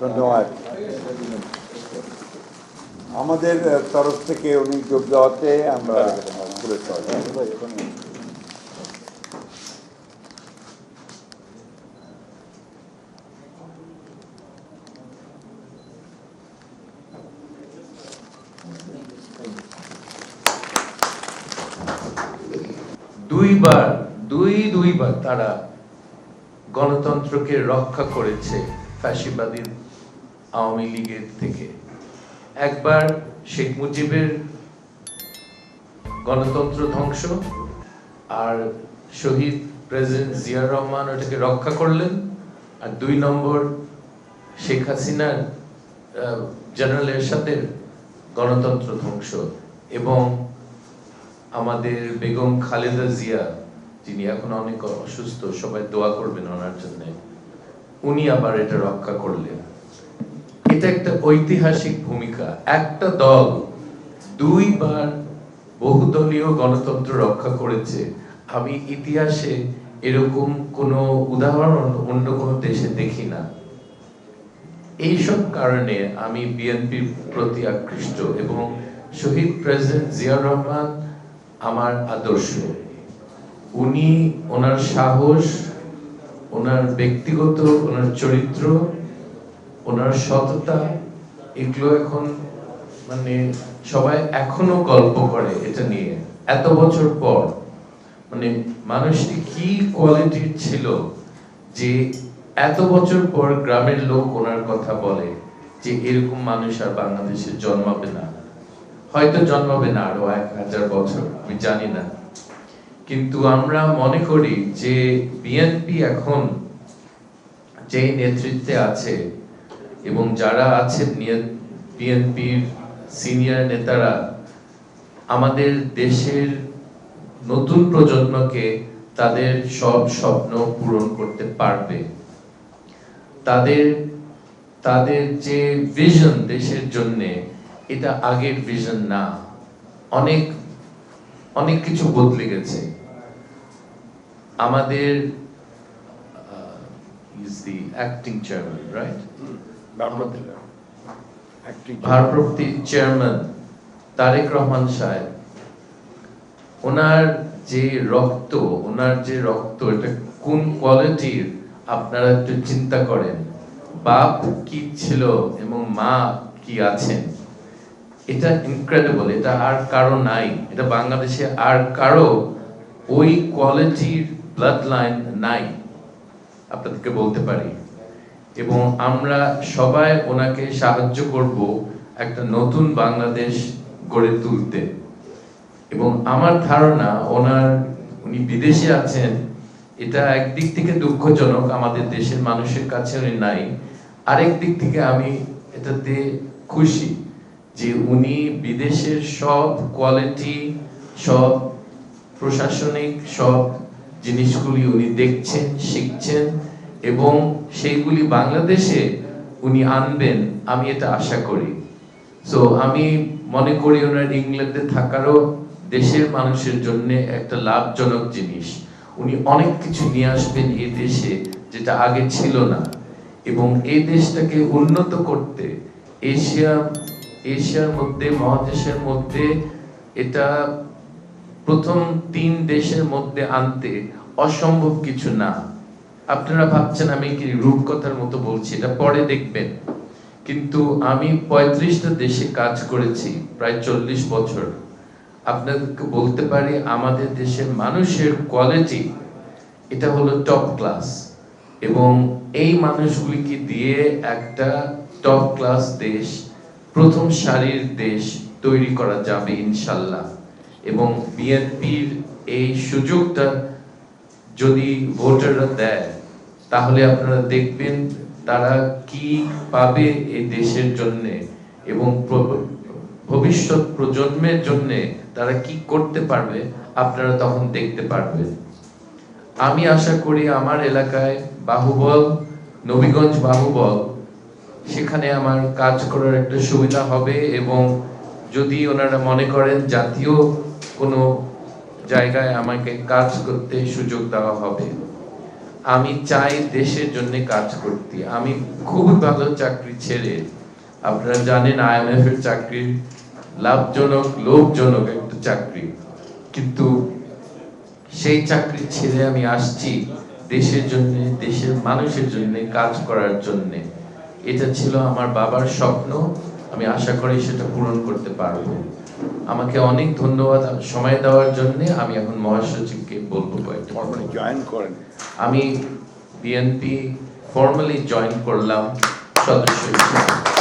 ধন্যবাদ। আমাদের তরফ থেকে উনি যোগ দেওয়াতে আমরা দুইবার দুই দুইবার তারা গণতন্ত্রকে রক্ষা করেছে ফ্যাসিবাদী আওয়ামী লীগের থেকে। একবার শেখ মুজিবের গণতন্ত্র ধ্বংস। আর শহীদ প্রেসিডেন্ট জিয়া রহমান ওটাকে রক্ষা করলেন। আর দুই নম্বর, শেখ হাসিনার জেনারেল এরশাদের গণতন্ত্র ধ্বংস। এবং আমাদের বেগম খালেদা জিয়া, যিনি এখন অনেক অসুস্থ, সবাই দোয়া করবেন ওনার জন্য। উনি আবার এটা রক্ষা করলেন। এটা একটা ঐতিহাসিক ভূমিকা। একটা দল দুইবার বহুদলীয় গণতন্ত্র রক্ষা করেছে। আমি ইতিহাসে এরকম কোনো উদাহরণ অন্য কোনো দেশে দেখি না। এইসব কারণে আমি বিএনপির প্রতি আকৃষ্ট এবং শহীদ প্রেসিডেন্ট জিয়াউর রহমান আমার আদর্শ। উনি ওনার সাহস, ওনার ব্যক্তিগত, ওনার চরিত্র, ওনার সততা, এগুলো এখন মানে সবাই এখনও গল্প করে এটা নিয়ে। এত বছর পর মানে মানুষটি কি কোয়ালিটির ছিল যে এত বছর পর গ্রামের লোক ওনার কথা বলে যে এরকম মানুষ আর বাংলাদেশে জন্মাবে না। হয়তো জন্মাবে না আরও এক হাজার বছর, আমি জানি না। কিন্তু আমরা মনে করি যে বিএনপি এখন যে নেতৃত্বে আছে এবং যারা আছেন বিএনপির সিনিয়র নেতারা আমাদের দেশের নতুন প্রজন্মকে তাদের সব স্বপ্ন পূরণ করতে পারবে। তাদের তাদের যে ভিশন দেশের জন্য, এটা আগের ভিশন না। অনেক অনেক কিছু বদলে গেছে। আমাদের is the acting chairman right ভারপ্রাপ্ত চেয়ারম্যান তারেক রহমান সাহেব, ওনার যে রক্ত, ওনার যে রক্ত, এটা কোন কোয়ালিটির আপনারা একটু চিন্তা করেন? বাপ কি ছিল এবং মা কি আছেন? এটা ইনক্রেডিবল এটা আর কারও নাই। এটা বাংলাদেশে আর কারও ওই কোয়ালিটির ব্লাড লাইন নাই। আপনাদেরকে বলতে পারি এবং আমরা সবাই ওনাকে সাহায্য করব একটা নতুন বাংলাদেশ গড়ে তুলতে। এবং আমার ধারণা ওনার, উনি বিদেশে আছেন, এটা একদিক থেকে দুঃখজনক, আমাদের দেশের মানুষের কাছে উনি নাই। আরেক দিক থেকে আমি এটাতে খুশি যে উনি বিদেশের সব কোয়ালিটি, সব প্রশাসনিক, সব জিনিসগুলি উনি দেখছেন, শিখছেন। এবং সেইগুলি বাংলাদেশে উনি আনবেন, আমি এটা আশা করি। সো আমি মনে করি ওনার ইংল্যান্ডে থাকারও দেশের মানুষের জন্য একটা লাভজনক জিনিস। উনি অনেক কিছু নিয়ে আসবেন এ দেশে যেটা আগে ছিল না। এবং এই দেশটাকে উন্নত করতে, এশিয়া, এশিয়ার মধ্যে, মহাদেশের মধ্যে এটা প্রথম তিন দেশের মধ্যে আনতে অসম্ভব কিছু না। আপনারা ভাবছেন আমি কি রূপকথার মতো বলছি, এটা পরে দেখবেন। কিন্তু আমি পঁয়ত্রিশটা দেশে কাজ করেছি, প্রায় চল্লিশ বছর। আপনাদেরকে বলতে পারি, আমাদের দেশের মানুষের কোয়ালিটি এটা হলো টপ ক্লাস এবং এই মানুষগুলিকে দিয়ে একটা টপ ক্লাস দেশ, প্রথম সারির দেশ তৈরি করা যাবে ইনশাল্লাহ। এবং বিএনপির এই সুযোগটা যদি ভোটাররা দেয় তাহলে আপনারা দেখবেন তারা কি পাবে এই দেশের জন্য এবং ভবিষ্যৎ প্রজন্মের জন্য তারা কি করতে পারবে, আপনারা তখন দেখতে পারবেন। আমি আশা করি আমার এলাকায় বাহুবল, নবীগঞ্জ বাহুবল, সেখানে আমার কাজ করার একটা সুবিধা হবে এবং যদি ওনারা মনে করেন জাতীয় কোনো জায়গায় আমাকে কাজ করতে সুযোগ দেওয়া হবে। আমি চাই দেশের জন্য কাজ করতে। আমি খুবই ভালো চাকরি ছেড়ে, আপনারা জানেন আইএমএফ এর চাকরি লাভজনক, লোভজনক একটা চাকরি। কিন্তু সেই চাকরি ছেড়ে আমি আসছি দেশের জন্য, দেশের মানুষের জন্য, কাজ করার জন্য। এটা ছিল আমার বাবার স্বপ্ন, আমি আশা করি সেটা পূরণ করতে পারব। আমাকে অনেক ধন্যবাদ সময় দেওয়ার জন্য, আমি এখন মহাসচিবকে বলব কয়েকটা। জয়েন করেন। আমি বিএনপি ফর্মালি জয়েন করলাম সদস্য হিসেবে।